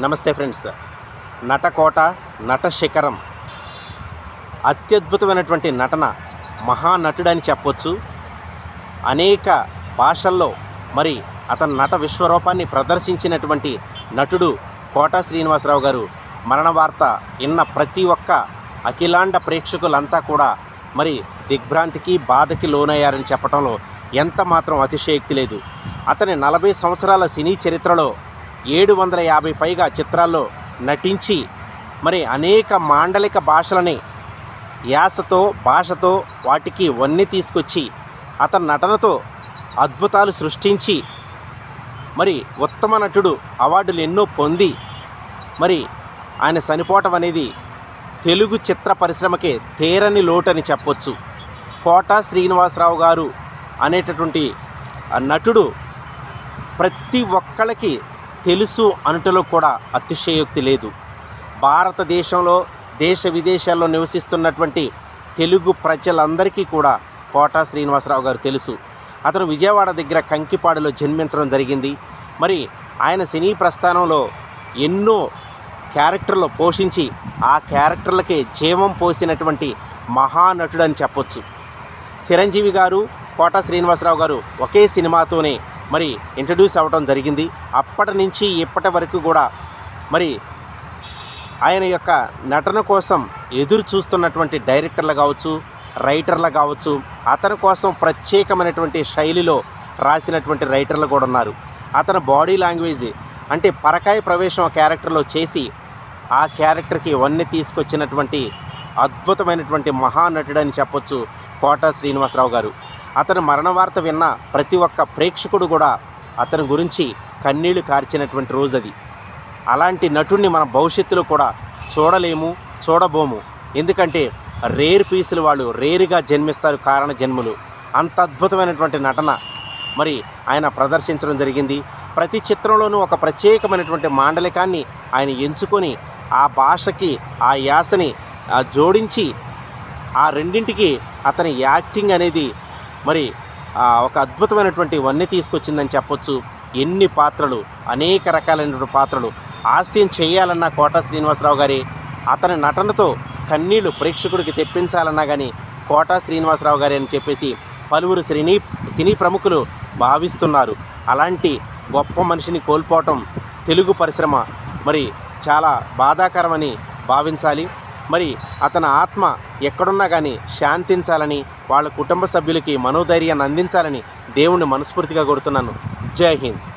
నమస్తే ఫ్రెండ్స్. నటకోట నట శిఖరం. అత్యద్భుతమైనటువంటి నటన మహానటుడని చెప్పొచ్చు. అనేక భాషల్లో మరి అతని నట విశ్వరూపాన్ని ప్రదర్శించినటువంటి నటుడు కోట శ్రీనివాసరావు గారు మరణ వార్త విన్న ప్రతి ఒక్క అఖిలాండ ప్రేక్షకులంతా కూడా మరి దిగ్భ్రాంతికి బాధకి లోనయ్యారని చెప్పడంలో ఎంత మాత్రం అతిశయోక్తి లేదు. అతని నలభై సంవత్సరాల సినీ చరిత్రలో ఏడు వందల యాభై పైగా చిత్రాల్లో నటించి మరి అనేక మాండలిక భాషలని యాసతో భాషతో వాటికి వన్నీ తీసుకొచ్చి అతని నటనతో అద్భుతాలు సృష్టించి మరి ఉత్తమ నటుడు అవార్డులు ఎన్నో పొంది మరి ఆయన చనిపోవటం అనేది తెలుగు చిత్ర పరిశ్రమకే తీరని లోటని చెప్పొచ్చు. కోట శ్రీనివాసరావు గారు అనేటటువంటి నటుడు ప్రతి ఒక్కళ్ళకి తెలుసు అనుటలో కూడా అతిశయోక్తి లేదు. భారతదేశంలో దేశ విదేశాల్లో నివసిస్తున్నటువంటి తెలుగు ప్రజలందరికీ కూడా కోటా శ్రీనివాసరావు గారు తెలుసు. అతను విజయవాడ దగ్గర కంకిపాడులో జన్మించడం జరిగింది. మరి ఆయన సినీ ప్రస్థానంలో ఎన్నో క్యారెక్టర్లు పోషించి ఆ క్యారెక్టర్లకే జీవం పోసినటువంటి మహానటుడు అని చెప్పొచ్చు. చిరంజీవి గారు కోట శ్రీనివాసరావు గారు ఒకే సినిమాతోనే మరి ఇంట్రడ్యూస్ అవ్వడం జరిగింది. అప్పటి నుంచి ఇప్పటి వరకు కూడా మరి ఆయన యొక్క నటన కోసం ఎదురు చూస్తున్నటువంటి డైరెక్టర్లు కావచ్చు రైటర్లు కావచ్చు అతని కోసం ప్రత్యేకమైనటువంటి శైలిలో రాసినటువంటి రైటర్లు కూడా ఉన్నారు. అతని బాడీ లాంగ్వేజ్ అంటే పరకాయ ప్రవేశం క్యారెక్టర్లో చేసి ఆ క్యారెక్టర్కి వన్నీ తీసుకొచ్చినటువంటి అద్భుతమైనటువంటి మహానటుడు అని చెప్పొచ్చు కోట శ్రీనివాసరావు గారు. అతను మరణ వార్త విన్న ప్రతి ఒక్క ప్రేక్షకుడు కూడా అతని గురించి కన్నీళ్ళు కార్చినటువంటి రోజు అది. అలాంటి నటుడిని మన భవిష్యత్తులో కూడా చూడలేము చూడబోము. ఎందుకంటే రేర్ పీసులు వాళ్ళు రేరుగా జన్మిస్తారు కారణ జన్ములు. అంత అద్భుతమైనటువంటి నటన మరి ఆయన ప్రదర్శించడం జరిగింది. ప్రతి చిత్రంలోనూ ఒక ప్రత్యేకమైనటువంటి మాండలికాన్ని ఆయన ఎంచుకొని ఆ భాషకి ఆ యాసని జోడించి ఆ రెండింటికి అతని యాక్టింగ్ అనేది మరి ఒక అద్భుతమైనటువంటి వన్నీ తీసుకొచ్చిందని చెప్పొచ్చు. ఎన్ని పాత్రలు అనేక రకాలైనటువంటి పాత్రలు. హాస్యం చేయాలన్న కోట శ్రీనివాసరావు గారి అతని నటనతో కన్నీళ్ళు ప్రేక్షకుడికి తెప్పించాలన్నా కానీ కోట శ్రీనివాసరావు గారి అని చెప్పేసి పలువురు సినీ సినీ ప్రముఖులు భావిస్తున్నారు. అలాంటి గొప్ప మనిషిని కోల్పోవటం తెలుగు పరిశ్రమ మరి చాలా బాధాకరమని భావించాలి. మరి అతని ఆత్మ ఎక్కడున్నా కానీ శాంతించాలని వాళ్ళ కుటుంబ సభ్యులకి మనోధైర్యాన్ని అందించాలని దేవుణ్ణి మనస్ఫూర్తిగా కోరుతున్నాను. జై హింద్.